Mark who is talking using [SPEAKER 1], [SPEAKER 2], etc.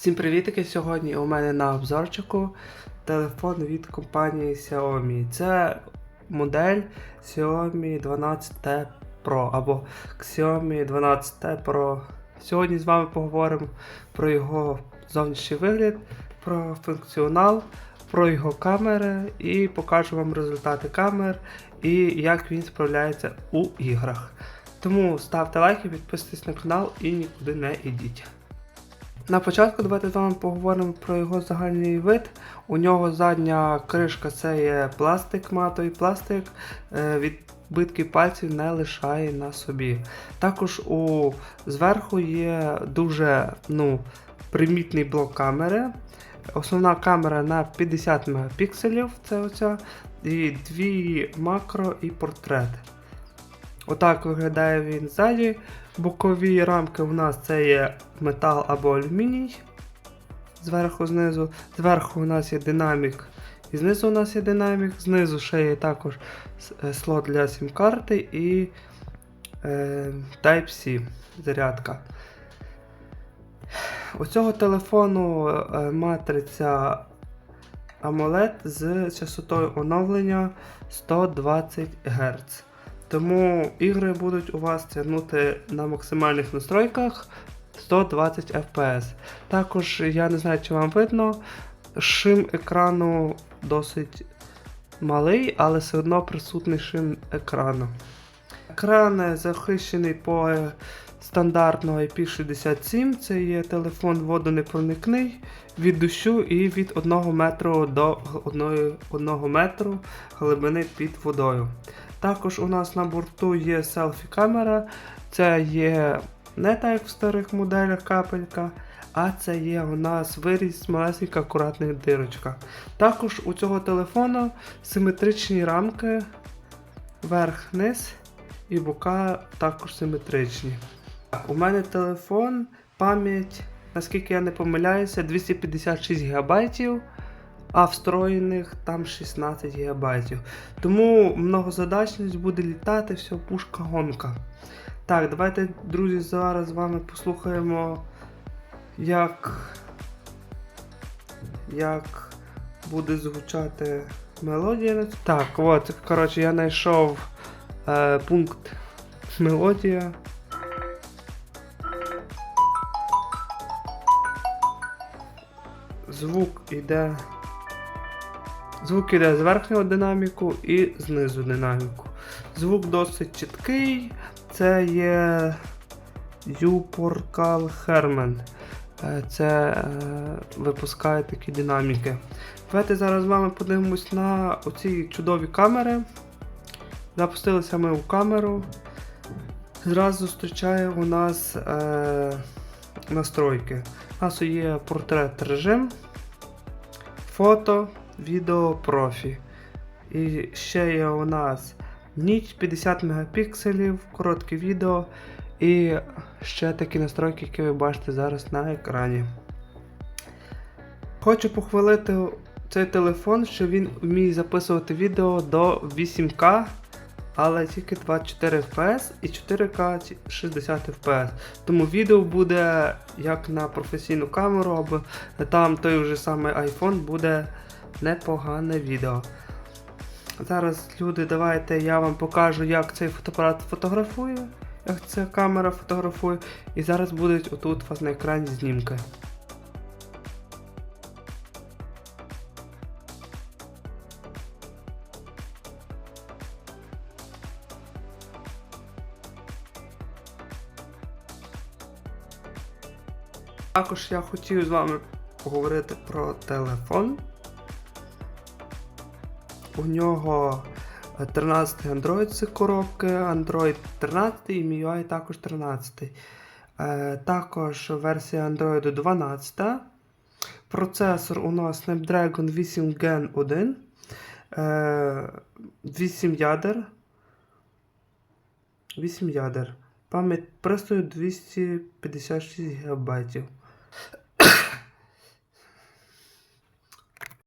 [SPEAKER 1] Всім привітики! Сьогодні у мене на обзорчику телефон від компанії Xiaomi. Це модель Xiaomi 12T Pro або Xiaomi 12T Pro. Сьогодні з вами поговоримо про його зовнішній вигляд, про функціонал, про його камери і покажу вам результати камер і як він справляється у іграх. Тому ставте лайки, підписуйтесь на канал і нікуди не йдіть. На початку давайте з вами поговоримо про його загальний вид. У нього задня кришка це є пластик, матовий пластик, е, відбитки пальців не лишає на собі. Також у зверху є дуже ну, примітний блок камери. Основна камера на 50 мегапікселів, це оця, і дві макро і портрет. Отак виглядає він ззаді. Бокові рамки у нас це є метал або алюміній. Зверху, знизу. Зверху у нас є динамік. І знизу у нас є динамік. Знизу ще є також е, слот для сім-карти і е, Type-C зарядка. У цього телефону е, матриця AMOLED з частотою оновлення 120 Гц. Тому ігри будуть у вас тягнути на максимальних настройках 120 FPS. Також я не знаю, чи вам видно, шим екрану досить малий, але все одно присутній шим екрану. Екран захищений по стандартного IP67, це є телефон водонепроникний від дощу і від 1 метру до 1, 1 метру глибини під водою. Також у нас на борту є селфі-камера. Це є не так як в старих моделях капелька, а це є у нас виріз малесенька акуратна дирочка. Також у цього телефону симетричні рамки, верх-низ і бока також симетричні. У мене телефон, пам'ять, наскільки я не помиляюся, 256 ГБ а встроєних там 16 ГБ. Тому многозадачність буде літати, все, пушка гонка. Так, давайте, друзі, зараз з вами послухаємо, як як буде звучати мелодія. Так, от, коротше, я знайшов е, пункт мелодія. Звук іде Звук іде з верхнього динаміку і знизу динаміку. Звук досить чіткий. Це є Юпоркал Herman. Це е, випускає такі динаміки. Давайте зараз з вами подивимось на оці чудові камери. Запустилися ми у камеру. Зразу зустрічає у нас е, настройки. У нас є портрет режим, фото відео профі. І ще є у нас ніч 50 мегапікселів, коротке відео. І ще такі настройки, які ви бачите зараз на екрані. Хочу похвалити цей телефон, що він вміє записувати відео до 8К, але тільки 24 FPS і 4К 60 FPS. Тому відео буде як на професійну камеру, або там той вже самий iPhone буде непогане відео. Зараз, люди, давайте я вам покажу, як цей фотоапарат фотографує, як ця камера фотографує. І зараз будуть отут у вас на екрані знімки. Також я хотів з вами поговорити про телефон. У нього 13 Android з коробки, Android 13 і MIUI також 13. Е, також версія Android 12. Процесор у нас Snapdragon 8 Gen 1. 8 ядер. 8 ядер. Пам'ять пристрою 256 ГБ.